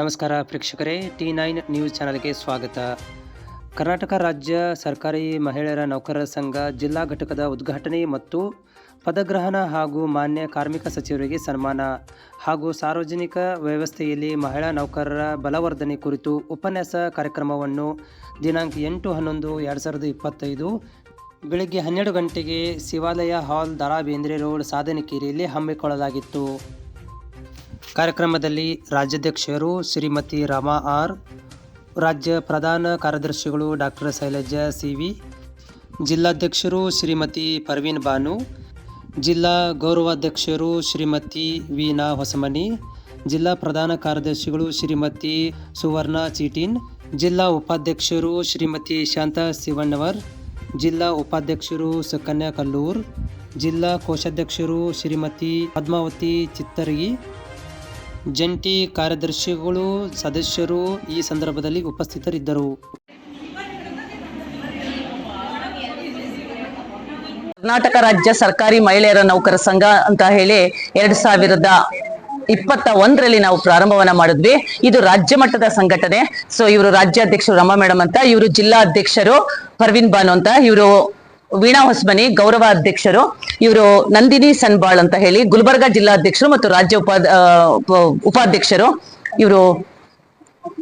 ನಮಸ್ಕಾರ ಪ್ರೇಕ್ಷಕರೇ, T nine news ಚಾನಲ್ಗೆ ಸ್ವಾಗತ. ಕರ್ನಾಟಕ ರಾಜ್ಯ ಸರ್ಕಾರಿ ಮಹಿಳೆಯರ ನೌಕರರ ಸಂಘ ಜಿಲ್ಲಾ ಘಟಕದ ಉದ್ಘಾಟನೆ ಮತ್ತು ಪದಗ್ರಹಣ ಹಾಗೂ ಮಾನ್ಯ ಕಾರ್ಮಿಕ ಸಚಿವರಿಗೆ ಸನ್ಮಾನ ಹಾಗೂ ಸಾರ್ವಜನಿಕ ವ್ಯವಸ್ಥೆಯಲ್ಲಿ ಮಹಿಳಾ ನೌಕರರ ಬಲವರ್ಧನೆ ಕುರಿತು ಉಪನ್ಯಾಸ ಕಾರ್ಯಕ್ರಮವನ್ನು ದಿನಾಂಕ ಎಂಟು ಹನ್ನೊಂದು ಎರಡು ಸಾವಿರದ ಇಪ್ಪತ್ತೈದು ಬೆಳಗ್ಗೆ ಹನ್ನೆರಡು ಗಂಟೆಗೆ ಶಿವಾಲಯ ಹಾಲ್ ದರಾ ಬೇಂದ್ರೆ ರೋಡ್ ಸಾಧನಕೇರಿಯಲ್ಲಿ ಹಮ್ಮಿಕೊಳ್ಳಲಾಗಿತ್ತು. ಕಾರ್ಯಕ್ರಮದಲ್ಲಿ ರಾಜ್ಯಾಧ್ಯಕ್ಷರು ಶ್ರೀಮತಿ ರಮಾ ಆರ್, ರಾಜ್ಯ ಪ್ರಧಾನ ಕಾರ್ಯದರ್ಶಿಗಳು ಡಾಕ್ಟರ್ ಶೈಲಜಾ ಸಿ ವಿ ಜಿಲ್ಲಾಧ್ಯಕ್ಷರು ಶ್ರೀಮತಿ ಪರ್ವೀನ್ ಬಾನು, ಜಿಲ್ಲಾ ಗೌರವಾಧ್ಯಕ್ಷರು ಶ್ರೀಮತಿ ವೀನಾ ಹೊಸಮನಿ, ಜಿಲ್ಲಾ ಪ್ರಧಾನ ಕಾರ್ಯದರ್ಶಿಗಳು ಶ್ರೀಮತಿ ಸುವರ್ಣ ಚೀಟಿನ್, ಜಿಲ್ಲಾ ಉಪಾಧ್ಯಕ್ಷರು ಶ್ರೀಮತಿ ಶಾಂತಾ ಶಿವಣ್ಣವರ್, ಜಿಲ್ಲಾ ಉಪಾಧ್ಯಕ್ಷರು ಸುಕನ್ಯಾ ಕಲ್ಲೂರ್, ಜಿಲ್ಲಾ ಕೋಶಾಧ್ಯಕ್ಷರು ಶ್ರೀಮತಿ ಪದ್ಮಾವತಿ ಚಿತ್ತರಗಿ ಜಂಟಿ ಕಾರ್ಯದರ್ಶಿಗಳು, ಸದಸ್ಯರು ಈ ಸಂದರ್ಭದಲ್ಲಿ ಉಪಸ್ಥಿತರಿದ್ದರು. ಕರ್ನಾಟಕ ರಾಜ್ಯ ಸರ್ಕಾರಿ ಮಹಿಳೆಯರ ನೌಕರ ಸಂಘ ಅಂತ ಹೇಳಿ ಎರಡ್ ಸಾವಿರದ ಇಪ್ಪತ್ತ ಒಂದರಲ್ಲಿ ನಾವು ಪ್ರಾರಂಭವನ್ನ ಮಾಡಿದ್ವಿ. ಇದು ರಾಜ್ಯ ಮಟ್ಟದ ಸಂಘಟನೆ. ಸೊ ಇವರು ರಾಜ್ಯಾಧ್ಯಕ್ಷರು ರಮಾ ಮೇಡಮ್ ಅಂತ, ಇವರು ಜಿಲ್ಲಾ ಅಧ್ಯಕ್ಷರು ಪರ್ವಿನ್ ಬಾನು ಅಂತ, ಇವರು ವೀಣಾ ಹೊಸಮನಿ ಗೌರವ ಅಧ್ಯಕ್ಷರು ಇವರು ನಂದಿನಿ ಸನ್ಬಾಳ್ ಅಂತ ಹೇಳಿ, ಗುಲ್ಬರ್ಗಾ ಜಿಲ್ಲಾಧ್ಯಕ್ಷರು ಮತ್ತು ರಾಜ್ಯ ಉಪಾಧ್ಯಕ್ಷರು. ಇವರು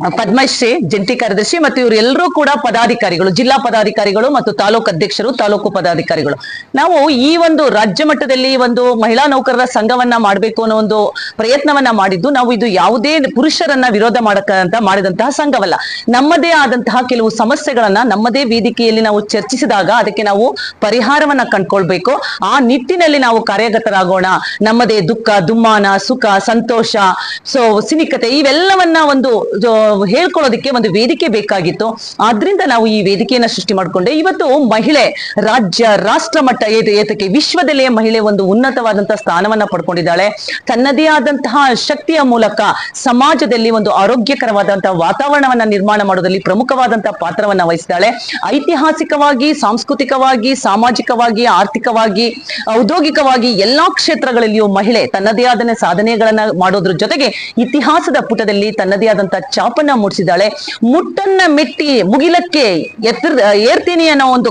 ಪದ್ಮಶ್ರೀ, ಜಂಟಿ ಕಾರ್ಯದರ್ಶಿ ಮತ್ತು ಇವರೆಲ್ಲರೂ ಕೂಡ ಪದಾಧಿಕಾರಿಗಳು, ಜಿಲ್ಲಾ ಪದಾಧಿಕಾರಿಗಳು ಮತ್ತು ತಾಲೂಕು ಅಧ್ಯಕ್ಷರು, ತಾಲೂಕು ಪದಾಧಿಕಾರಿಗಳು. ನಾವು ಈ ಒಂದು ರಾಜ್ಯ ಮಟ್ಟದಲ್ಲಿ ಒಂದು ಮಹಿಳಾ ನೌಕರರ ಸಂಘವನ್ನ ಮಾಡಬೇಕು ಅನ್ನೋ ಒಂದು ಪ್ರಯತ್ನವನ್ನ ಮಾಡಿದ್ದು, ನಾವು ಇದು ಯಾವುದೇ ಪುರುಷರನ್ನ ವಿರೋಧ ಮಾಡಕ ಅಂತ ಮಾಡಿದಂತಹ ಸಂಘವಲ್ಲ. ನಮ್ಮದೇ ಆದಂತಹ ಕೆಲವು ಸಮಸ್ಯೆಗಳನ್ನ ನಮ್ಮದೇ ವೇದಿಕೆಯಲ್ಲಿ ನಾವು ಚರ್ಚಿಸಿದಾಗ ಅದಕ್ಕೆ ನಾವು ಪರಿಹಾರವನ್ನ ಕಂಡ್ಕೊಳ್ಬೇಕು. ಆ ನಿಟ್ಟಿನಲ್ಲಿ ನಾವು ಕಾರ್ಯಗತರಾಗೋಣ. ನಮ್ಮದೇ ದುಃಖ, ದುಮ್ಮಾನ, ಸುಖ, ಸಂತೋಷ, ಸೊ, ಸಿನಿಕತೆ ಇವೆಲ್ಲವನ್ನ ಒಂದು ಹೇಳ್ಕೊಳ್ಳೋದಕ್ಕೆ ಒಂದು ವೇದಿಕೆ ಬೇಕಾಗಿತ್ತು. ಆದ್ರಿಂದ ನಾವು ಈ ವೇದಿಕೆಯನ್ನ ಸೃಷ್ಟಿ ಮಾಡಿಕೊಂಡೆ. ಇವತ್ತು ಮಹಿಳೆ ರಾಜ್ಯ, ರಾಷ್ಟ್ರ ಮಟ್ಟ ಏತ- ಏತಕ್ಕೆ ವಿಶ್ವದಲ್ಲೇ ಮಹಿಳೆ ಒಂದು ಉನ್ನತವಾದಂತಹ ಸ್ಥಾನವನ್ನ ಪಡ್ಕೊಂಡಿದ್ದಾಳೆ. ತನ್ನದೇ ಆದಂತಹ ಶಕ್ತಿಯ ಮೂಲಕ ಸಮಾಜದಲ್ಲಿ ಒಂದು ಆರೋಗ್ಯಕರವಾದಂತಹ ವಾತಾವರಣವನ್ನ ನಿರ್ಮಾಣ ಮಾಡೋದಲ್ಲಿ ಪ್ರಮುಖವಾದಂತಹ ಪಾತ್ರವನ್ನ ವಹಿಸಿದ್ದಾಳೆ ಐತಿಹಾಸಿಕವಾಗಿ, ಸಾಂಸ್ಕೃತಿಕವಾಗಿ, ಸಾಮಾಜಿಕವಾಗಿ, ಆರ್ಥಿಕವಾಗಿ, ಔದ್ಯೋಗಿಕವಾಗಿ ಎಲ್ಲಾ ಕ್ಷೇತ್ರಗಳಲ್ಲಿಯೂ ಮಹಿಳೆ ತನ್ನದೇ ಆದ ಸಾಧನೆಗಳನ್ನ ಮಾಡೋದ್ರ ಜೊತೆಗೆ ಇತಿಹಾಸದ ಪುಟದಲ್ಲಿ ತನ್ನದೇ ಆದಂತಹ ಚಾಪನ್ನ ಮೂಡಿಸಿದ್ದಾಳೆ ಮುಟ್ಟನ್ನ ಮೆಟ್ಟಿ ಮುಗಿಲಕ್ಕೆ ಎತ್ತರ, ಏರ್ತೀನಿ ಅನ್ನೋ ಒಂದು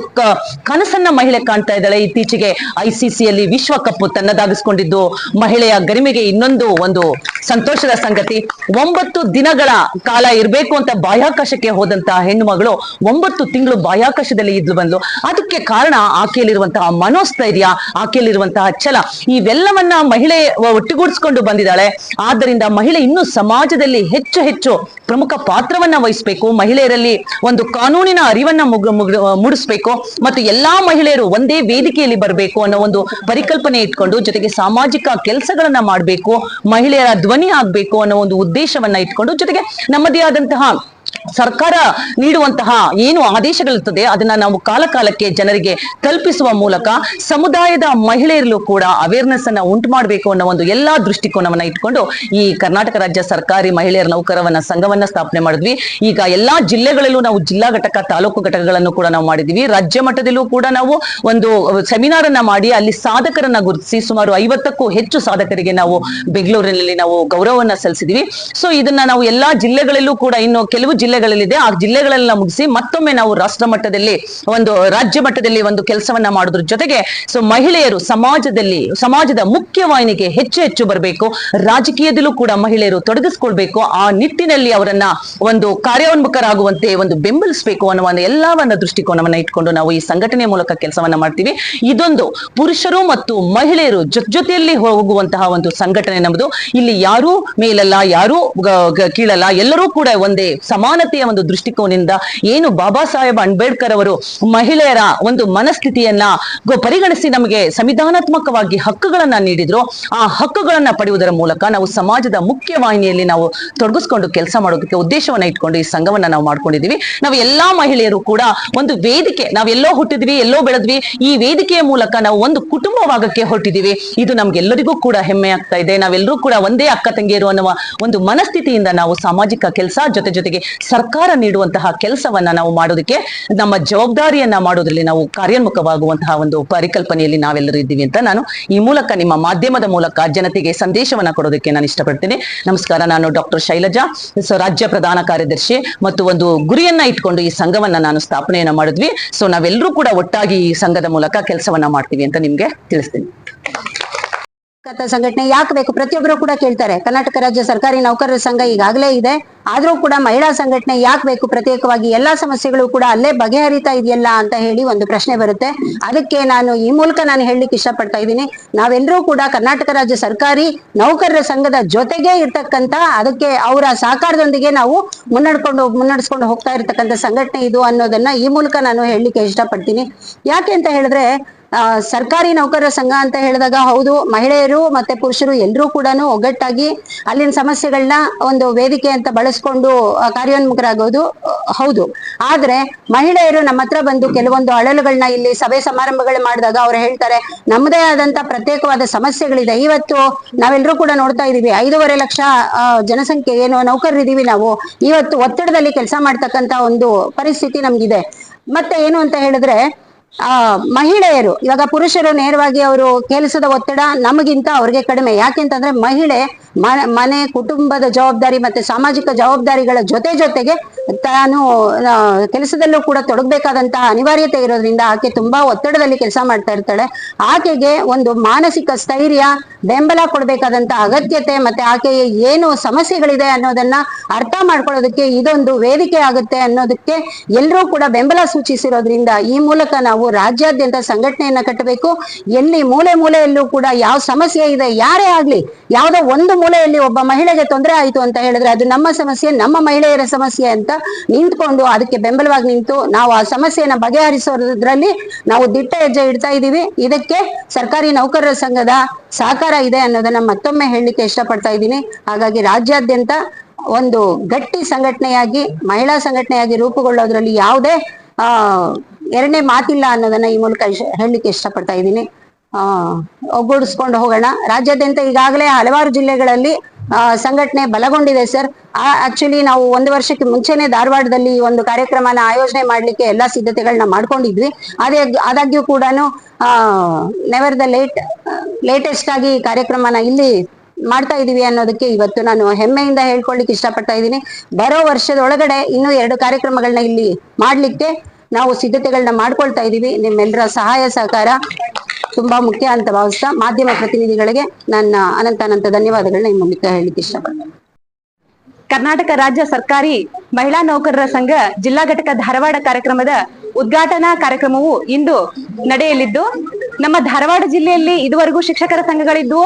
ಕನಸನ್ನ ಮಹಿಳೆ ಕಾಣ್ತಾ ಇದ್ದಾಳೆ. ಇತ್ತೀಚೆಗೆ ಐಸಿಸಿಯಲ್ಲಿ ವಿಶ್ವಕಪ್ ತನ್ನದಾಗಿಸ್ಕೊಂಡಿದ್ದು ಮಹಿಳೆಯ ಗರಿಮೆಗೆ ಇನ್ನೊಂದು ಒಂದು ಸಂತೋಷದ ಸಂಗತಿ. ಒಂಬತ್ತು ದಿನಗಳ ಕಾಲ ಇರಬೇಕು ಅಂತ ಬಾಹ್ಯಾಕಾಶಕ್ಕೆ ಹೋದಂತಹ ಹೆಣ್ಣು ಮಗಳು ಒಂಬತ್ತು ತಿಂಗಳು ಬಾಹ್ಯಾಕಾಶದಲ್ಲಿ ಇದ್ಲು ಬಂದ್ಲು. ಅದಕ್ಕೆ ಕಾರಣ ಆಕೆಯಲ್ಲಿರುವಂತಹ ಮನೋಸ್ಥೈರ್ಯ, ಆಕೆಯಲ್ಲಿರುವಂತಹ ಛಲ, ಇವೆಲ್ಲವನ್ನ ಮಹಿಳೆ ಒಟ್ಟುಗೂಡಿಸ್ಕೊಂಡು ಬಂದಿದ್ದಾಳೆ. ಆದ್ದರಿಂದ ಮಹಿಳೆ ಇನ್ನು ಸಮಾಜದಲ್ಲಿ ಹೆಚ್ಚು ಹೆಚ್ಚು ಪ್ರಮುಖ ಪಾತ್ರವನ್ನ ವಹಿಸಬೇಕು. ಮಹಿಳೆಯರಲ್ಲಿ ಒಂದು ಕಾನೂನಿನ ಅರಿವನ್ನ ಮುಗ, ಮುಗ್- ಮೂಡಿಸ್ಬೇಕು. ಮತ್ತು ಎಲ್ಲಾ ಮಹಿಳೆಯರು ಒಂದೇ ವೇದಿಕೆಯಲ್ಲಿ ಬರಬೇಕು ಅನ್ನೋ ಒಂದು ಪರಿಕಲ್ಪನೆ ಇಟ್ಕೊಂಡು ಜೊತೆಗೆ ಸಾಮಾಜಿಕ ಕೆಲಸಗಳನ್ನ ಮಾಡಬೇಕು. ಮಹಿಳೆಯರ ಧ್ವನಿ ಆಗ್ಬೇಕು ಅನ್ನೋ ಒಂದು ಉದ್ದೇಶವನ್ನ ಇಟ್ಕೊಂಡು ಜೊತೆಗೆ ನಮ್ಮದೇ ಆದಂತಹ ಸರ್ಕಾರ ನೀಡುವಂತಹ ಏನು ಆದೇಶಗಳಿರ್ತದೆ, ಅದನ್ನ ನಾವು ಕಾಲಕಾಲಕ್ಕೆ ಜನರಿಗೆ ತಲುಪಿಸುವ ಮೂಲಕ ಸಮುದಾಯದ ಮಹಿಳೆಯರಲ್ಲೂ ಕೂಡ ಅವೇರ್ನೆಸ್ ಅನ್ನ ಉಂಟು ಮಾಡಬೇಕು ಅನ್ನೋ ಒಂದು ಎಲ್ಲಾ ದೃಷ್ಟಿಕೋನವನ್ನ ಇಟ್ಕೊಂಡು ಈ ಕರ್ನಾಟಕ ರಾಜ್ಯ ಸರ್ಕಾರಿ ಮಹಿಳೆಯರ ನೌಕರವನ್ನ ಸಂಘವನ್ನ ಸ್ಥಾಪನೆ ಮಾಡಿದ್ವಿ. ಈಗ ಎಲ್ಲಾ ಜಿಲ್ಲೆಗಳಲ್ಲೂ ನಾವು ಜಿಲ್ಲಾ ಘಟಕ, ತಾಲೂಕು ಘಟಕಗಳನ್ನು ಕೂಡ ನಾವು ಮಾಡಿದ್ವಿ ರಾಜ್ಯ ಮಟ್ಟದಲ್ಲೂ ಕೂಡ ನಾವು ಒಂದು ಸೆಮಿನಾರ್ ಅನ್ನ ಮಾಡಿ ಅಲ್ಲಿ ಸಾಧಕರನ್ನ ಗುರುತಿಸಿ ಸುಮಾರು ಐವತ್ತಕ್ಕೂ ಹೆಚ್ಚು ಸಾಧಕರಿಗೆ ನಾವು ಬೆಂಗಳೂರಿನಲ್ಲಿ ನಾವು ಗೌರವವನ್ನ ಸಲ್ಲಿಸಿದ್ವಿ ಸೊ ಇದನ್ನ ನಾವು ಎಲ್ಲಾ ಜಿಲ್ಲೆಗಳಲ್ಲೂ ಕೂಡ ಇನ್ನು ಕೆಲವು ಜಿಲ್ಲೆಗಳಲ್ಲಿದೆ. ಆ ಜಿಲ್ಲೆಗಳೆಲ್ಲ ಮುಗಿಸಿ ಮತ್ತೊಮ್ಮೆ ನಾವು ರಾಷ್ಟ್ರ ಮಟ್ಟದಲ್ಲಿ ಒಂದು, ರಾಜ್ಯ ಮಟ್ಟದಲ್ಲಿ ಒಂದು ಕೆಲಸವನ್ನ ಮಾಡೋದ್ರ ಜೊತೆಗೆ ಸೊ ಮಹಿಳೆಯರು ಸಮಾಜದಲ್ಲಿ, ಸಮಾಜದ ಮುಖ್ಯವಾಹಿನಿಗೆ ಹೆಚ್ಚು ಹೆಚ್ಚು ಬರಬೇಕು. ರಾಜಕೀಯದಲ್ಲೂ ಕೂಡ ಮಹಿಳೆಯರು ತೊಡಗಿಸ್ಕೊಳ್ಬೇಕು. ಆ ನಿಟ್ಟಿನಲ್ಲಿ ಅವರನ್ನ ಒಂದು ಕಾರ್ಯೋನ್ಮುಖರಾಗುವಂತೆ ಒಂದು ಬೆಂಬಲಿಸಬೇಕು ಅನ್ನುವ ಒಂದು ಎಲ್ಲವನ್ನ ದೃಷ್ಟಿಕೋನವನ್ನ ಇಟ್ಕೊಂಡು ನಾವು ಈ ಸಂಘಟನೆ ಮೂಲಕ ಕೆಲಸವನ್ನ ಮಾಡ್ತೀವಿ. ಇದೊಂದು ಪುರುಷರು ಮತ್ತು ಮಹಿಳೆಯರು ಜೊತೆ ಜೊತೆಯಲ್ಲಿ ಹೋಗುವಂತಹ ಒಂದು ಸಂಘಟನೆ ನಮ್ಮದು ಇಲ್ಲಿ ಯಾರೂ ಮೇಲಲ್ಲ, ಯಾರೂ ಕೀಳಲ್ಲ. ಎಲ್ಲರೂ ಕೂಡ ಒಂದೇ ಸಮಾನತೆಯ ಒಂದು ದೃಷ್ಟಿಕೋನದಿಂದ ಏನು ಬಾಬಾ ಸಾಹೇಬ್ ಅಂಬೇಡ್ಕರ್ ಅವರು ಮಹಿಳೆಯರ ಒಂದು ಮನಸ್ಥಿತಿಯನ್ನ ಪರಿಗಣಿಸಿ ನಮಗೆ ಸಂವಿಧಾನಾತ್ಮಕವಾಗಿ ಹಕ್ಕುಗಳನ್ನ ನೀಡಿದ್ರು. ಆ ಹಕ್ಕುಗಳನ್ನ ಪಡೆಯುವುದರ ಮೂಲಕ ನಾವು ಸಮಾಜದ ಮುಖ್ಯ ವಾಹಿನಿಯಲ್ಲಿ ನಾವು ತೊಡಗಿಸ್ಕೊಂಡು ಕೆಲಸ ಮಾಡೋದಕ್ಕೆ ಉದ್ದೇಶವನ್ನ ಇಟ್ಕೊಂಡು ಈ ಸಂಘವನ್ನ ನಾವು ಮಾಡ್ಕೊಂಡಿದೀವಿ. ನಾವು ಎಲ್ಲಾ ಮಹಿಳೆಯರು ಕೂಡ ಒಂದು ವೇದಿಕೆ ನಾವೆಲ್ಲೋ ಹುಟ್ಟಿದ್ವಿ, ಎಲ್ಲೋ ಬೆಳೆದ್ವಿ, ಈ ವೇದಿಕೆಯ ಮೂಲಕ ನಾವು ಒಂದು ಕುಟುಂಬವಾಗಕ್ಕೆ ಹೊರಟಿದೀವಿ. ಇದು ನಮ್ಗೆಲ್ಲರಿಗೂ ಕೂಡ ಹೆಮ್ಮೆ ಆಗ್ತಾ ಇದೆ. ನಾವೆಲ್ಲರೂ ಕೂಡ ಒಂದೇ ಅಕ್ಕ ತಂಗಿಯರು ಅನ್ನುವ ಒಂದು ಮನಸ್ಥಿತಿಯಿಂದ ನಾವು ಸಾಮಾಜಿಕ ಕೆಲಸ ಜೊತೆ ಜೊತೆಗೆ ಸರ್ಕಾರ ನೀಡುವಂತಹ ಕೆಲಸವನ್ನ ನಾವು ಮಾಡೋದಕ್ಕೆ ನಮ್ಮ ಜವಾಬ್ದಾರಿಯನ್ನ ಮಾಡೋದ್ರಲ್ಲಿ ನಾವು ಕಾರ್ಯೋನ್ಮುಖವಾಗುವಂತಹ ಒಂದು ಪರಿಕಲ್ಪನೆಯಲ್ಲಿ ನಾವೆಲ್ಲರೂ ಇದ್ದೀವಿ ಅಂತ ನಾನು ಈ ಮೂಲಕ ನಿಮ್ಮ ಮಾಧ್ಯಮದ ಮೂಲಕ ಜನತೆಗೆ ಸಂದೇಶವನ್ನ ಕೊಡೋದಕ್ಕೆ ನಾನು ಇಷ್ಟಪಡ್ತೇನೆ. ನಮಸ್ಕಾರ, ನಾನು ಡಾಕ್ಟರ್ ಶೈಲಜಾ, ಸೊ ರಾಜ್ಯ ಪ್ರಧಾನ ಕಾರ್ಯದರ್ಶಿ ಮತ್ತು ಒಂದು ಗುರಿಯನ್ನ ಇಟ್ಕೊಂಡು ಈ ಸಂಘವನ್ನ ನಾನು ಸ್ಥಾಪನೆಯನ್ನ ಮಾಡಿದ್ವಿ. ಸೊ ನಾವೆಲ್ಲರೂ ಕೂಡ ಒಟ್ಟಾಗಿ ಈ ಸಂಘದ ಮೂಲಕ ಕೆಲಸವನ್ನ ಮಾಡ್ತೀವಿ ಅಂತ ನಿಮ್ಗೆ ತಿಳಿಸ್ತೀನಿ. ಸಂಘಟನೆ ಯಾಕೆ ಬೇಕು? ಪ್ರತಿಯೊಬ್ಬರು ಕೂಡ ಕೇಳ್ತಾರೆ, ಕರ್ನಾಟಕ ರಾಜ್ಯ ಸರ್ಕಾರಿ ನೌಕರರ ಸಂಘ ಈಗಾಗಲೇ ಇದೆ, ಆದ್ರೂ ಕೂಡ ಮಹಿಳಾ ಸಂಘಟನೆ ಯಾಕೆ ಬೇಕು? ಪ್ರತ್ಯೇಕವಾಗಿ ಎಲ್ಲಾ ಸಮಸ್ಯೆಗಳು ಕೂಡ ಅಲ್ಲೇ ಬಗೆಹರಿತಾ ಇದೆಯಲ್ಲ ಅಂತ ಹೇಳಿ ಒಂದು ಪ್ರಶ್ನೆ ಬರುತ್ತೆ. ಅದಕ್ಕೆ ನಾನು ಈ ಮೂಲಕ ನಾನು ಹೇಳಲಿಕ್ಕೆ ಇಷ್ಟಪಡ್ತಾ ಇದ್ದೀನಿ. ನಾವೆಲ್ಲರೂ ಕೂಡ ಕರ್ನಾಟಕ ರಾಜ್ಯ ಸರ್ಕಾರಿ ನೌಕರರ ಸಂಘದ ಜೊತೆಗೆ ಇರ್ತಕ್ಕಂತ ಅದಕ್ಕೆ ಅವರ ಸಹಕಾರದೊಂದಿಗೆ ನಾವು ಮುನ್ನಡ್ಕೊಂಡು ಮುನ್ನಡೆಸ್ಕೊಂಡು ಹೋಗ್ತಾ ಇರ್ತಕ್ಕಂಥ ಸಂಘಟನೆ ಇದು ಅನ್ನೋದನ್ನ ಈ ಮೂಲಕ ನಾನು ಹೇಳಲಿಕ್ಕೆ ಇಷ್ಟಪಡ್ತೀನಿ. ಯಾಕೆ ಅಂತ ಹೇಳಿದ್ರೆ ಸರ್ಕಾರಿ ನೌಕರರ ಸಂಘ ಅಂತ ಹೇಳಿದಾಗ ಹೌದು, ಮಹಿಳೆಯರು ಮತ್ತೆ ಪುರುಷರು ಎಲ್ಲರೂ ಕೂಡ ಒಗ್ಗಟ್ಟಾಗಿ ಅಲ್ಲಿನ ಸಮಸ್ಯೆಗಳನ್ನ ಒಂದು ವೇದಿಕೆ ಅಂತ ಬಳಸ್ಕೊಂಡು ಕಾರ್ಯೋನ್ಮುಖರಾಗೋದು ಹೌದು. ಆದ್ರೆ ಮಹಿಳೆಯರು ನಮ್ಮ ಹತ್ರ ಬಂದು ಕೆಲವೊಂದು ಅಳಲುಗಳನ್ನ ಇಲ್ಲಿ ಸಭೆ ಸಮಾರಂಭಗಳು ಮಾಡಿದಾಗ ಅವ್ರು ಹೇಳ್ತಾರೆ, ನಮ್ಮದೇ ಆದಂತ ಪ್ರತ್ಯೇಕವಾದ ಸಮಸ್ಯೆಗಳಿದೆ. ಇವತ್ತು ನಾವೆಲ್ಲರೂ ಕೂಡ ನೋಡ್ತಾ ಇದೀವಿ. ಐದೂವರೆ ಲಕ್ಷ ಜನಸಂಖ್ಯೆ ಏನು ನೌಕರರಿದೀವಿ ನಾವು. ಇವತ್ತು ಒತ್ತಡದಲ್ಲಿ ಕೆಲಸ ಮಾಡ್ತಕ್ಕಂತ ಒಂದು ಪರಿಸ್ಥಿತಿ ನಮ್ಗಿದೆ. ಮತ್ತೆ ಏನು ಅಂತ ಹೇಳಿದ್ರೆ ಆ, ಮಹಿಳೆಯರು, ಇವಾಗ ಪುರುಷರು ನೇರವಾಗಿ ಅವರು ಕೆಲಸದ ಒತ್ತಡ ನಮಗಿಂತ ಅವ್ರಿಗೆ ಕಡಿಮೆ. ಯಾಕೆಂತಂದ್ರೆ ಮಹಿಳೆ ಮನೆ, ಕುಟುಂಬದ ಜವಾಬ್ದಾರಿ ಮತ್ತೆ ಸಾಮಾಜಿಕ ಜವಾಬ್ದಾರಿಗಳ ಜೊತೆ ಜೊತೆಗೆ ತಾನು ಕೆಲಸದಲ್ಲೂ ಕೂಡ ತೊಡಗಬೇಕಾದಂತಹ ಅನಿವಾರ್ಯತೆ ಇರೋದ್ರಿಂದ ಆಕೆ ತುಂಬಾ ಒತ್ತಡದಲ್ಲಿ ಕೆಲಸ ಮಾಡ್ತಾ ಇರ್ತಾಳೆ. ಆಕೆಗೆ ಒಂದು ಮಾನಸಿಕ ಸ್ಥೈರ್ಯ, ಬೆಂಬಲ ಕೊಡಬೇಕಾದಂತ ಅಗತ್ಯತೆ ಮತ್ತೆ ಆಕೆಗೆ ಏನು ಸಮಸ್ಯೆಗಳಿದೆ ಅನ್ನೋದನ್ನ ಅರ್ಥ ಮಾಡ್ಕೊಳ್ಳೋದಕ್ಕೆ ಇದೊಂದು ವೇದಿಕೆ ಆಗುತ್ತೆ ಅನ್ನೋದಕ್ಕೆ ಎಲ್ಲರೂ ಕೂಡ ಬೆಂಬಲ ಸೂಚಿಸಿರೋದ್ರಿಂದ ಈ ಮೂಲಕ ನಾವು ರಾಜ್ಯಾದ್ಯಂತ ಸಂಘಟನೆಯನ್ನ ಕಟ್ಟಬೇಕು. ಎಲ್ಲಿ ಮೂಲೆ ಮೂಲೆಯಲ್ಲೂ ಕೂಡ ಯಾವ ಸಮಸ್ಯೆ ಇದೆ, ಯಾರೇ ಆಗ್ಲಿ, ಯಾವುದೋ ಒಂದು ಮೂಲೆಯಲ್ಲಿ ಒಬ್ಬ ಮಹಿಳೆಗೆ ತೊಂದರೆ ಆಯಿತು ಅಂತ ಹೇಳಿದ್ರೆ ಅದು ನಮ್ಮ ಸಮಸ್ಯೆ, ನಮ್ಮ ಮಹಿಳೆಯರ ಸಮಸ್ಯೆ ಅಂತ ನಿಂತ್ಕೊಂಡು ಅದಕ್ಕೆ ಬೆಂಬಲವಾಗಿ ನಿಂತು ನಾವು ಆ ಸಮಸ್ಯೆಯನ್ನ ಬಗೆಹರಿಸೋದ್ರಲ್ಲಿ ನಾವು ದಿಟ್ಟ ಹೆಜ್ಜೆ ಇಡ್ತಾ ಇದ್ದೀವಿ. ಇದಕ್ಕೆ ಸರ್ಕಾರಿ ನೌಕರರ ಸಂಘದ ಸಹಕಾರ ಇದೆ ಅನ್ನೋದನ್ನ ಮತ್ತೊಮ್ಮೆ ಹೇಳಲಿಕ್ಕೆ ಇಷ್ಟಪಡ್ತಾ ಇದ್ದೀನಿ. ಹಾಗಾಗಿ ರಾಜ್ಯಾದ್ಯಂತ ಒಂದು ಗಟ್ಟಿ ಸಂಘಟನೆಯಾಗಿ, ಮಹಿಳಾ ಸಂಘಟನೆಯಾಗಿ ರೂಪುಗೊಳ್ಳೋದ್ರಲ್ಲಿ ಯಾವುದೇ, ಆ ಎರಡನೇ ಮಾತಿಲ್ಲ ಅನ್ನೋದನ್ನ ಈ ಮೂಲಕ ಹೇಳಲಿಕ್ಕೆ ಇಷ್ಟಪಡ್ತಾ ಇದ್ದೀನಿ. ಆ ಒಗ್ಗೂಡಿಸ್ಕೊಂಡು ಹೋಗೋಣ. ರಾಜ್ಯಾದ್ಯಂತ ಈಗಾಗಲೇ ಹಲವಾರು ಜಿಲ್ಲೆಗಳಲ್ಲಿ ಆ, ಸಂಘಟನೆ ಬಲಗೊಂಡಿದೆ ಸರ್. ಆಕ್ಚುಲಿ ನಾವು ಒಂದು ವರ್ಷಕ್ಕೆ ಮುಂಚೆನೆ ಧಾರವಾಡದಲ್ಲಿ ಒಂದು ಕಾರ್ಯಕ್ರಮನ ಆಯೋಜನೆ ಮಾಡ್ಲಿಕ್ಕೆ ಎಲ್ಲಾ ಸಿದ್ಧತೆಗಳನ್ನ ಮಾಡ್ಕೊಂಡಿದ್ವಿ. ಅದೇ ಆದಾಗ್ಯೂ ಕೂಡ ನೆವರ್ ದ ಲೇಟ್ ಲೇಟೆಸ್ಟ್ ಆಗಿ ಕಾರ್ಯಕ್ರಮನ ಇಲ್ಲಿ ಮಾಡ್ತಾ ಇದೀವಿ ಅನ್ನೋದಕ್ಕೆ ಇವತ್ತು ನಾನು ಹೆಮ್ಮೆಯಿಂದ ಹೇಳ್ಕೊಳ್ಳಿಕ್ಕೆ ಇಷ್ಟಪಡ್ತಾ ಇದ್ದೀನಿ. ಬರೋ ವರ್ಷದೊಳಗಡೆ ಇನ್ನೂ ಎರಡು ಕಾರ್ಯಕ್ರಮಗಳನ್ನ ಇಲ್ಲಿ ಮಾಡ್ಲಿಕ್ಕೆ ನಾವು ಸಿದ್ಧತೆಗಳನ್ನ ಮಾಡ್ಕೊಳ್ತಾ ಇದೀವಿ. ನಿಮ್ಮೆಲ್ಲರ ಸಹಾಯ, ಸಹಕಾರ ತುಂಬಾ ಮುಖ್ಯ ಅಂತ ಭಾವಿಸ್ತಾ ಮಾಧ್ಯಮ ಪ್ರತಿನಿಧಿಗಳಿಗೆ ನನ್ನ ಅನಂತ ಅನಂತ ಧನ್ಯವಾದಗಳನ್ನ ಈ ಮೂಲಕ ಹೇಳಲಿಕ್ಕೆ ಇಷ್ಟಪಡ್ತೇನೆ. ಕರ್ನಾಟಕ ರಾಜ್ಯ ಸರ್ಕಾರಿ ಮಹಿಳಾ ನೌಕರರ ಸಂಘ ಜಿಲ್ಲಾ ಘಟಕ ಧಾರವಾಡ ಕಾರ್ಯಕ್ರಮದ ಉದ್ಘಾಟನಾ ಕಾರ್ಯಕ್ರಮವು ಇಂದು ನಡೆಯಲಿದ್ದು ನಮ್ಮ ಧಾರವಾಡ ಜಿಲ್ಲೆಯಲ್ಲಿ ಇದುವರೆಗೂ ಶಿಕ್ಷಕರ ಸಂಘಗಳಿದ್ವು.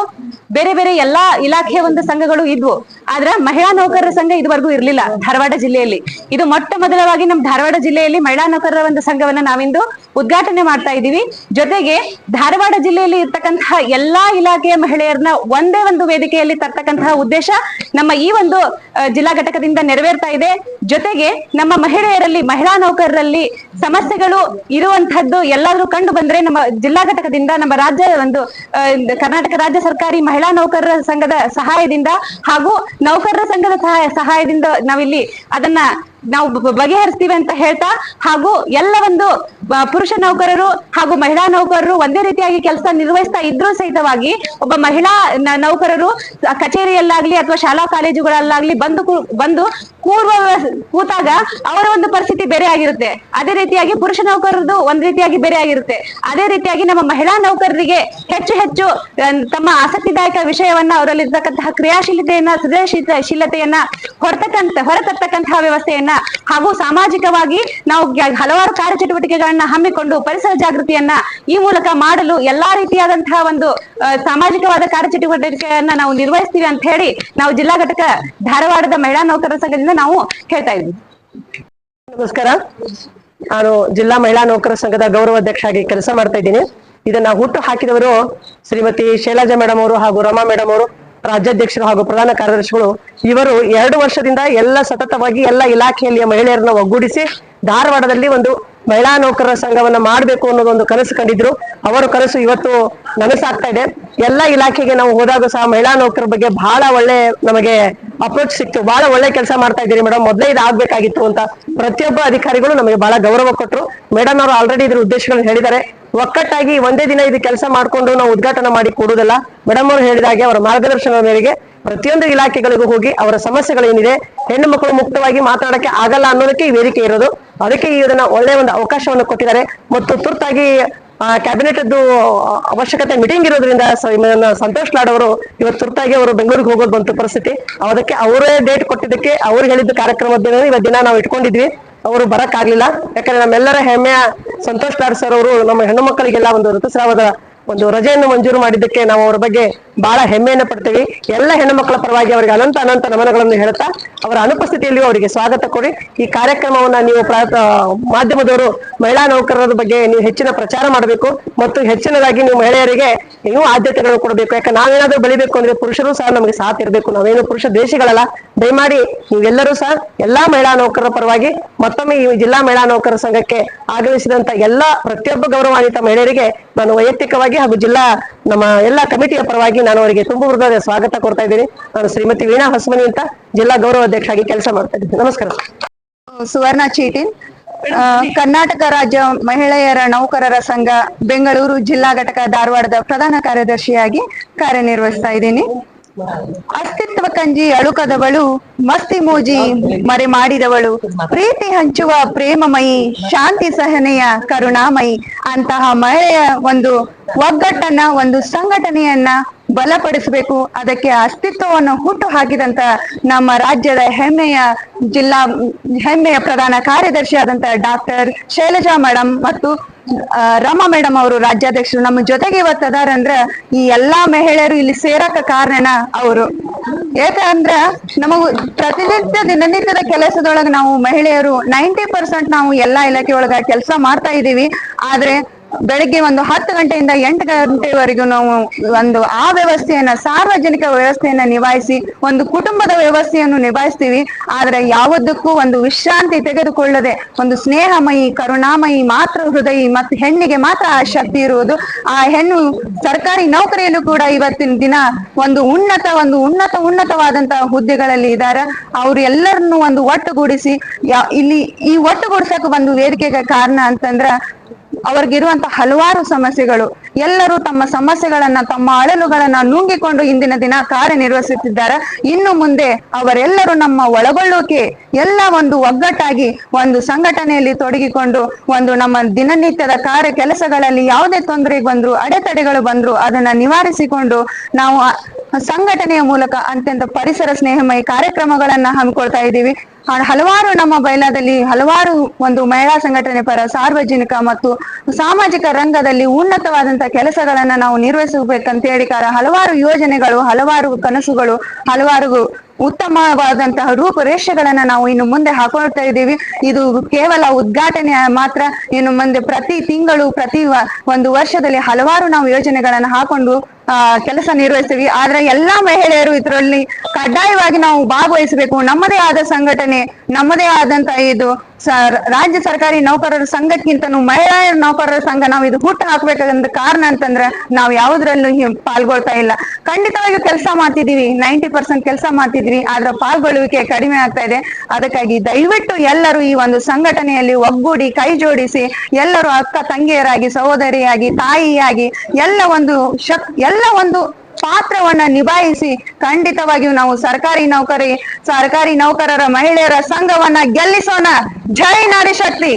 ಬೇರೆ ಬೇರೆ ಎಲ್ಲಾ ಇಲಾಖೆಯ ಒಂದು ಸಂಘಗಳು ಇದ್ವು. ಆದ್ರ ಮಹಿಳಾ ನೌಕರರ ಸಂಘ ಇದುವರೆಗೂ ಇರಲಿಲ್ಲ ಧಾರವಾಡ ಜಿಲ್ಲೆಯಲ್ಲಿ. ಇದು ಮೊಟ್ಟ ಮೊದಲವಾಗಿ ನಮ್ಮ ಧಾರವಾಡ ಜಿಲ್ಲೆಯಲ್ಲಿ ಮಹಿಳಾ ನೌಕರರ ಒಂದು ಸಂಘವನ್ನ ನಾವಿಂದು ಉದ್ಘಾಟನೆ ಮಾಡ್ತಾ ಇದ್ದೀವಿ. ಜೊತೆಗೆ ಧಾರವಾಡ ಜಿಲ್ಲೆಯಲ್ಲಿ ಇರ್ತಕ್ಕಂತಹ ಎಲ್ಲಾ ಇಲಾಖೆಯ ಮಹಿಳೆಯರನ್ನ ಒಂದೇ ಒಂದು ವೇದಿಕೆಯಲ್ಲಿ ತರ್ತಕ್ಕಂತಹ ಉದ್ದೇಶ ನಮ್ಮ ಈ ಒಂದು ಜಿಲ್ಲಾ ಘಟಕದಿಂದ ನೆರವೇರ್ತಾ ಇದೆ. ಜೊತೆಗೆ ನಮ್ಮ ಮಹಿಳೆಯರಲ್ಲಿ, ಮಹಿಳಾ ನೌಕರರಲ್ಲಿ ಸಮಸ್ಯೆಗಳು ಇರುವಂತಹದ್ದು ಎಲ್ಲಾದ್ರೂ ಕಂಡು ಬಂದ್ರೆ ನಮ್ಮ ಜಿಲ್ಲಾ ಘಟಕದಿಂದ, ನಮ್ಮ ರಾಜ್ಯ ಒಂದು ಕರ್ನಾಟಕ ರಾಜ್ಯ ಸರ್ಕಾರಿ ಮಹಿಳಾ ನೌಕರರ ಸಂಘದ ಸಹಾಯದಿಂದ ಹಾಗೂ ನೌಕರರ ಸಂಘದ ಸಹಾಯ, ಸಹಾಯದಿಂದ ನಾವಿಲ್ಲಿ ಅದನ್ನ ನಾವು ಬಗೆಹರಿಸ್ತೀವಿ ಅಂತ ಹೇಳ್ತಾ, ಹಾಗೂ ಎಲ್ಲ ಒಂದು ಪುರುಷ ನೌಕರರು ಹಾಗೂ ಮಹಿಳಾ ನೌಕರರು ಒಂದೇ ರೀತಿಯಾಗಿ ಕೆಲಸ ನಿರ್ವಹಿಸ್ತಾ ಇದ್ರೂ ಸಹಿತವಾಗಿ ಒಬ್ಬ ಮಹಿಳಾ ನೌಕರರು ಕಚೇರಿಯಲ್ಲಾಗ್ಲಿ ಅಥವಾ ಶಾಲಾ ಕಾಲೇಜುಗಳಲ್ಲಾಗ್ಲಿ ಬಂದು ಬಂದು ಕೂರ್ವ ಕೂತಾಗ ಅವರ ಒಂದು ಪರಿಸ್ಥಿತಿ ಬೇರೆ ಆಗಿರುತ್ತೆ. ಅದೇ ರೀತಿಯಾಗಿ ಪುರುಷ ನೌಕರರದು ಒಂದ್ ರೀತಿಯಾಗಿ ಬೇರೆ ಆಗಿರುತ್ತೆ. ಅದೇ ರೀತಿಯಾಗಿ ನಮ್ಮ ಮಹಿಳಾ ನೌಕರರಿಗೆ ಹೆಚ್ಚು ಹೆಚ್ಚು ತಮ್ಮ ಆಸಕ್ತಿದಾಯಕ ವಿಷಯವನ್ನ ಅವರಲ್ಲಿರ್ತಕ್ಕಂತಹ ಕ್ರಿಯಾಶೀಲತೆಯನ್ನ ಸೃಜನಶೀಲತೆಯನ್ನ ಹೊರತಕ್ಕಂತ, ಹೊರತರ್ತಕ್ಕಂತಹ ವ್ಯವಸ್ಥೆಯನ್ನ ಹಾಗೂ ಸಾಮಾಜಿಕವಾಗಿ ನಾವು ಹಲವಾರು ಕಾರ್ಯಚಟುವಟಿಕೆಗಳನ್ನ ಹಮ್ಮಿಕೊಂಡು ಪರಿಸರ ಜಾಗೃತಿಯನ್ನ ಈ ಮೂಲಕ ಮಾಡಲು ಎಲ್ಲಾ ರೀತಿಯಾದಂತಹ ಒಂದು ಸಾಮಾಜಿಕವಾದ ಕಾರ್ಯಚಟುವಟಿಕೆಯನ್ನ ನಾವು ನಿರ್ವಹಿಸ್ತೀವಿ ಅಂತ ಹೇಳಿ ನಾವು ಜಿಲ್ಲಾ ಘಟಕ ಧಾರವಾಡದ ಮಹಿಳಾ ನೌಕರರ ಸಂಘದಿಂದ ನಾವು ಹೇಳ್ತಾ ಇದ್ದೀವಿ. ನಮಸ್ಕಾರ. ನಾನು ಜಿಲ್ಲಾ ಮಹಿಳಾ ನೌಕರ ಸಂಘದ ಗೌರವ ಅಧ್ಯಕ್ಷ ಆಗಿ ಕೆಲಸ ಮಾಡ್ತಾ ಇದ್ದೀನಿ. ಇದನ್ನ ಹುಟ್ಟು ಹಾಕಿದವರು ಶ್ರೀಮತಿ ಶೈಲಜಾ ಮೇಡಮ್ ಅವರು ಹಾಗೂ ರಮಾ ಮೇಡಮ್ ಅವರು. ರಾಜ್ಯಾಧ್ಯಕ್ಷರು ಹಾಗೂ ಪ್ರಧಾನ ಕಾರ್ಯದರ್ಶಿಗಳು ಇವರು ಎರಡು ವರ್ಷದಿಂದ ಎಲ್ಲ ಸತತವಾಗಿ ಎಲ್ಲ ಇಲಾಖೆಯಲ್ಲಿ ಮಹಿಳೆಯರನ್ನ ಒಗ್ಗೂಡಿಸಿ ಧಾರವಾಡದಲ್ಲಿ ಒಂದು ಮಹಿಳಾ ನೌಕರರ ಸಂಘವನ್ನ ಮಾಡಬೇಕು ಅನ್ನೋದೊಂದು ಕನಸು ಕಂಡಿದ್ರು. ಅವರ ಕನಸು ಇವತ್ತು ನನಸಾಗ್ತಾ ಇದೆ. ಎಲ್ಲಾ ಇಲಾಖೆಗೆ ನಾವು ಹೋದಾಗ ಸಹ ಮಹಿಳಾ ನೌಕರ ಬಗ್ಗೆ ಬಹಳ ಒಳ್ಳೆ ನಮಗೆ ಅಪ್ರೋಚ್ ಸಿಕ್ತು. ಬಹಳ ಒಳ್ಳೆ ಕೆಲಸ ಮಾಡ್ತಾ ಇದ್ದೀರಿ ಮೇಡಮ್ ಮೊದಲೇ ಇದು ಆಗ್ಬೇಕಾಗಿತ್ತು ಅಂತ ಪ್ರತಿಯೊಬ್ಬ ಅಧಿಕಾರಿಗಳು ನಮಗೆ ಬಹಳ ಗೌರವ ಕೊಟ್ಟರು ಮೇಡಮ್ ಅವರು ಆಲ್ರೆಡಿ ಇದ್ರ ಉದ್ದೇಶಗಳನ್ನ ಹೇಳಿದ್ದಾರೆ. ಒಕ್ಕಟ್ಟಾಗಿ ಒಂದೇ ದಿನ ಇದು ಕೆಲಸ ಮಾಡ್ಕೊಂಡು ನಾವು ಉದ್ಘಾಟನೆ ಮಾಡಿ ಕೊಡುವುದಿಲ್ಲ. ಮೇಡಮ್ ಅವರು ಹೇಳಿದಾಗೆ ಅವರ ಮಾರ್ಗದರ್ಶನ ಮೇರೆಗೆ ಪ್ರತಿಯೊಂದು ಇಲಾಖೆಗಳಿಗೂ ಹೋಗಿ ಅವರ ಸಮಸ್ಯೆಗಳೇನಿದೆ ಹೆಣ್ಣು ಮಕ್ಕಳು ಮುಕ್ತವಾಗಿ ಮಾತನಾಡಕ್ಕೆ ಆಗಲ್ಲ ಅನ್ನೋದಕ್ಕೆ ಈ ವೇದಿಕೆ ಇರೋದು. ಅದಕ್ಕೆ ಇದನ್ನ ಒಳ್ಳೆ ಒಂದು ಅವಕಾಶವನ್ನು ಕೊಟ್ಟಿದ್ದಾರೆ. ಮತ್ತು ತುರ್ತಾಗಿ ಕ್ಯಾಬಿನೆಟ್ ಅವಶ್ಯಕತೆ ಮೀಟಿಂಗ್ ಇರೋದ್ರಿಂದ ಸಂತೋಷ್ ಲಾಡ್ ಅವರು ಇವತ್ತು ತುರ್ತಾಗಿ ಅವರು ಬೆಂಗಳೂರಿಗೆ ಹೋಗೋದು ಬಂತು ಪರಿಸ್ಥಿತಿ. ಅದಕ್ಕೆ ಅವರೇ ಡೇಟ್ ಕೊಟ್ಟಿದ್ದಕ್ಕೆ ಅವ್ರು ಹೇಳಿದ ಕಾರ್ಯಕ್ರಮದ ಇವತ್ತು ದಿನ ನಾವು ಇಟ್ಕೊಂಡಿದ್ವಿ. ಅವರು ಬರಕ್ ಆಗ್ಲಿಲ್ಲ ಯಾಕಂದ್ರೆ ನಮ್ಮೆಲ್ಲರ ಹೆಮ್ಮೆಯ ಸಂತೋಷ್ ಲಾಡ್ ಸರ್ ಅವರು ನಮ್ಮ ಹೆಣ್ಣು ಮಕ್ಕಳಿಗೆಲ್ಲ ಒಂದು ಋತುಸ್ರಾವದ ಒಂದು ರಜೆಯನ್ನು ಮಂಜೂರು ಮಾಡಿದ್ದಕ್ಕೆ ನಾವು ಅವರ ಬಗ್ಗೆ ಬಹಳ ಹೆಮ್ಮೆಯನ್ನು ಪಡ್ತೀವಿ. ಎಲ್ಲ ಹೆಣ್ಣುಮಕ್ಕಳ ಪರವಾಗಿ ಅವರಿಗೆ ಅನಂತ ಅನಂತ ನಮನಗಳನ್ನು ಹೇಳ್ತಾ ಅವರ ಅನುಪಸ್ಥಿತಿಯಲ್ಲಿಯೂ ಅವರಿಗೆ ಸ್ವಾಗತ ಕೊಡಿ ಈ ಕಾರ್ಯಕ್ರಮವನ್ನ ನೀವು ಮಾಧ್ಯಮದವರು, ಮಹಿಳಾ ನೌಕರರ ಬಗ್ಗೆ ನೀವು ಹೆಚ್ಚಿನ ಪ್ರಚಾರ ಮಾಡಬೇಕು ಮತ್ತು ಹೆಚ್ಚಿನದಾಗಿ ನೀವು ಮಹಿಳೆಯರಿಗೆ ನೀವು ಆದ್ಯತೆಗಳನ್ನು ಕೊಡಬೇಕು. ಯಾಕಂದ್ರೆ ನಾವೇನಾದ್ರೂ ಬೆಳಿಬೇಕು ಅಂದ್ರೆ ಪುರುಷರು ಸಹ ನಮಗೆ ಸಾಥ್ ಇರಬೇಕು. ನಾವೇನು ಪುರುಷ ದೇಶಗಳಲ್ಲ. ದಯಮಾಡಿ ನೀವೆಲ್ಲರೂ ಸಹ ಎಲ್ಲಾ ಮಹಿಳಾ ನೌಕರರ ಪರವಾಗಿ ಮತ್ತೊಮ್ಮೆ ಈ ಜಿಲ್ಲಾ ಮಹಿಳಾ ನೌಕರರ ಸಂಘಕ್ಕೆ ಆಗಮಿಸಿದಂತ ಎಲ್ಲಾ ಪ್ರತಿಯೊಬ್ಬ ಗೌರವಾನ್ವಿತ ಮಹಿಳೆಯರಿಗೆ ನಾನು ವೈಯಕ್ತಿಕವಾಗಿ ಹಾಗೂ ಜಿಲ್ಲಾ ನಮ್ಮ ಎಲ್ಲಾ ಕಮಿಟಿಯ ಪರವಾಗಿ ನಾನು ಅವರಿಗೆ ತುಂಬ ಹೃದಯದ ಸ್ವಾಗತ ಕೊಡ್ತಾ ಇದ್ದೀನಿ. ನಾನು ಶ್ರೀಮತಿ ವೀಣಾ ಹೊಸಮನಿ ಅಂತ ಜಿಲ್ಲಾ ಗೌರವ ಅಧ್ಯಕ್ಷ ಆಗಿ ಕೆಲಸ ಮಾಡ್ತಾ ಇದ್ದೀನಿ. ನಮಸ್ಕಾರ. ಸುವರ್ಣ ಚೀಟಿನ್. ಕರ್ನಾಟಕ ರಾಜ್ಯ ಮಹಿಳೆಯರ ನೌಕರರ ಸಂಘ ಬೆಂಗಳೂರು ಜಿಲ್ಲಾ ಘಟಕ ಧಾರವಾಡದ ಪ್ರಧಾನ ಕಾರ್ಯದರ್ಶಿಯಾಗಿ ಕಾರ್ಯನಿರ್ವಹಿಸ್ತಾ ಇದ್ದೀನಿ. ಅಸ್ತಿತ್ವ ಕಂಜಿ ಅಳುಕದವಳು, ಮಸ್ತಿ ಮೂಜಿ ಮರೆ ಮಾಡಿದವಳು, ಪ್ರೀತಿ ಹಂಚುವ ಪ್ರೇಮಮಯಿ, ಶಾಂತಿ ಸಹನೆಯ ಕರುಣಾಮಯಿ ಅಂತಹ ಮಹಿಳೆಯ ಒಂದು ಒಗ್ಗಟ್ಟನ್ನ, ಒಂದು ಸಂಘಟನೆಯನ್ನ ಬಲಪಡಿಸಬೇಕು. ಅದಕ್ಕೆ ಅಸ್ತಿತ್ವವನ್ನು ಹುಟ್ಟು ಹಾಕಿದಂತ ನಮ್ಮ ರಾಜ್ಯದ ಹೆಮ್ಮೆಯ ಜಿಲ್ಲಾ, ಹೆಮ್ಮೆಯ ಪ್ರಧಾನ ಕಾರ್ಯದರ್ಶಿ ಆದಂತ ಡಾಕ್ಟರ್ ಶೈಲಜಾ ಮೇಡಮ್ ಮತ್ತು ರಮಾ ಮೇಡಮ್ ಅವರು ರಾಜ್ಯಾಧ್ಯಕ್ಷರು. ನಮ್ಮ ಜೊತೆಗೆ ಇವತ್ತು ಅದಾರಂದ್ರ ಈ ಎಲ್ಲಾ ಮಹಿಳೆಯರು ಇಲ್ಲಿ ಸೇರಕ ಕಾರಣ ಅವರು. ಯಾಕಂದ್ರ ನಮಗ ಪ್ರತಿನಿತ್ಯ ದಿನನಿತ್ಯದ ಕೆಲಸದೊಳಗ ನಾವು ಮಹಿಳೆಯರು ನೈಂಟಿ ಪರ್ಸೆಂಟ್ ನಾವು ಎಲ್ಲಾ ಇಲಾಖೆಯೊಳಗ ಕೆಲಸ ಮಾಡ್ತಾ ಇದೀವಿ ಆದ್ರೆ ಬೆಳಿಗ್ಗೆ ಒಂದು ಹತ್ತು ಗಂಟೆಯಿಂದ ಎಂಟು ಗಂಟೆವರೆಗೂ ನಾವು ಒಂದು ಆ ವ್ಯವಸ್ಥೆಯನ್ನ, ಸಾರ್ವಜನಿಕ ವ್ಯವಸ್ಥೆಯನ್ನ ನಿಭಾಯಿಸಿ, ಒಂದು ಕುಟುಂಬದ ವ್ಯವಸ್ಥೆಯನ್ನು ನಿಭಾಯಿಸ್ತೀವಿ. ಆದ್ರೆ ಯಾವುದಕ್ಕೂ ಒಂದು ವಿಶ್ರಾಂತಿ ತೆಗೆದುಕೊಳ್ಳದೆ, ಒಂದು ಸ್ನೇಹಮಯಿ, ಕರುಣಾಮಯಿ, ಮಾತೃ ಹೃದಯಿ ಮತ್ತು ಹೆಣ್ಣಿಗೆ ಮಾತ್ರ ಆ ಶಕ್ತಿ ಇರುವುದು. ಆ ಹೆಣ್ಣು ಸರ್ಕಾರಿ ನೌಕರಿಯಲ್ಲೂ ಕೂಡ ಇವತ್ತಿನ ದಿನ ಒಂದು ಉನ್ನತ ಒಂದು ಉನ್ನತ, ಉನ್ನತವಾದಂತಹ ಹುದ್ದೆಗಳಲ್ಲಿ ಇದ್ದಾರೆ. ಅವ್ರು ಎಲ್ಲರನ್ನು ಒಂದು ಒಟ್ಟುಗೂಡಿಸಿ ಇಲ್ಲಿ ಈ ಒಟ್ಟುಗೂಡಿಸಕ್ಕೆ ಒಂದು ವೇದಿಕೆಗೆ ಕಾರಣ ಅಂತಂದ್ರ ಅವ್ರಿಗಿರುವಂತ ಹಲವಾರು ಸಮಸ್ಯೆಗಳು ಎಲ್ಲರೂ ತಮ್ಮ ಸಮಸ್ಯೆಗಳನ್ನ, ತಮ್ಮ ಅಳಲುಗಳನ್ನ ನುಂಗಿಕೊಂಡು ಇಂದಿನ ದಿನ ಕಾರ್ಯನಿರ್ವಹಿಸುತ್ತಿದ್ದಾರೆ. ಇನ್ನು ಮುಂದೆ ಅವರೆಲ್ಲರೂ ನಮ್ಮ ಒಳಗೊಳ್ಳೋಕೆ ಎಲ್ಲ ಒಂದು ಒಗ್ಗಟ್ಟಾಗಿ, ಒಂದು ಸಂಘಟನೆಯಲ್ಲಿ ತೊಡಗಿಕೊಂಡು, ಒಂದು ನಮ್ಮ ದಿನನಿತ್ಯದ ಕಾರ್ಯ ಕೆಲಸಗಳಲ್ಲಿ ಯಾವುದೇ ತೊಂದರೆ ಬಂದ್ರು, ಅಡೆತಡೆಗಳು ಬಂದ್ರು, ಅದನ್ನ ನಿವಾರಿಸಿಕೊಂಡು ನಾವು ಸಂಘಟನೆಯ ಮೂಲಕ ಅತ್ಯಂತ ಪರಿಸರ ಸ್ನೇಹಮಯ ಕಾರ್ಯಕ್ರಮಗಳನ್ನ ಹಮ್ಮಿಕೊಳ್ತಾ ಇದ್ದೀವಿ. ಹಲವಾರು ನಮ್ಮ ಬಯಲಾದಲ್ಲಿ ಹಲವಾರು ಒಂದು ಮಹಿಳಾ ಸಂಘಟನೆ ಪರ ಸಾರ್ವಜನಿಕ ಮತ್ತು ಸಾಮಾಜಿಕ ರಂಗದಲ್ಲಿ ಉನ್ನತವಾದಂತಹ ಕೆಲಸಗಳನ್ನ ನಾವು ನಿರ್ವಹಿಸಬೇಕಂತ ಹೇಳಿ ಕಾರ ಹಲವಾರು ಯೋಜನೆಗಳು, ಹಲವಾರು ಕನಸುಗಳು, ಹಲವಾರು ಉತ್ತಮವಾದಂತಹ ರೂಪುರೇಷೆಗಳನ್ನ ನಾವು ಇನ್ನು ಮುಂದೆ ಹಾಕೊಳ್ತಾ ಇದ್ದೀವಿ. ಇದು ಕೇವಲ ಉದ್ಘಾಟನೆ ಮಾತ್ರ, ಇನ್ನು ಮುಂದೆ ಪ್ರತಿ ತಿಂಗಳು, ಪ್ರತಿ ಒಂದು ವರ್ಷದಲ್ಲಿ ಹಲವಾರು ನಾವು ಯೋಜನೆಗಳನ್ನ ಹಾಕೊಂಡು ಕೆಲಸ ನಿರ್ವಹಿಸ್ತೀವಿ. ಆದ್ರೆ ಎಲ್ಲಾ ಮಹಿಳೆಯರು ಇದರಲ್ಲಿ ಕಡ್ಡಾಯವಾಗಿ ನಾವು ಭಾಗವಹಿಸಬೇಕು. ನಮ್ಮದೇ ಆದ ಸಂಘಟನೆ, ನಮ್ಮದೇ ಆದಂತ ಇದು ರಾಜ್ಯ ಸರ್ಕಾರಿ ನೌಕರರ ಸಂಘಕ್ಕಿಂತನೂ ಮಹಿಳಾ ನೌಕರರ ಸಂಘ ನಾವು ಇದು ಹುಟ್ಟು ಹಾಕ್ಬೇಕಂತ ಕಾರಣ ಅಂತಂದ್ರೆ ನಾವು ಯಾವ್ದ್ರಲ್ಲೂ ಪಾಲ್ಗೊಳ್ತಾ ಇಲ್ಲ. ಖಂಡಿತವಾಗಿ ಕೆಲಸ ಮಾಡ್ತಿದೀವಿ ನೈಂಟಿ ಪರ್ಸೆಂಟ್ ಕೆಲಸ ಮಾಡ್ತಿದ್ವಿ ಆದ್ರೆ ಪಾಲ್ಗೊಳ್ಳುವಿಕೆ ಕಡಿಮೆ ಆಗ್ತಾ ಇದೆ. ಅದಕ್ಕಾಗಿ ದಯವಿಟ್ಟು ಎಲ್ಲರೂ ಈ ಒಂದು ಸಂಘಟನೆಯಲ್ಲಿ ಒಗ್ಗೂಡಿ ಕೈ ಜೋಡಿಸಿ ಎಲ್ಲರೂ ಅಕ್ಕ ತಂಗಿಯರಾಗಿ, ಸಹೋದರಿಯಾಗಿ, ತಾಯಿಯಾಗಿ ಎಲ್ಲ ಒಂದು ಶಕ್ ಎಲ್ಲ ಒಂದು ಪಾತ್ರವನ್ನ ನಿಭಾಯಿಸಿ ಖಂಡಿತವಾಗಿಯೂ ನಾವು ಸರ್ಕಾರಿ ನೌಕರಿ, ಸರ್ಕಾರಿ ನೌಕರರ ಮಹಿಳೆಯರ ಸಂಘವನ್ನ ಗೆಲ್ಲಿಸೋಣ. ಜೈ ನಾರಿ ಶಕ್ತಿ.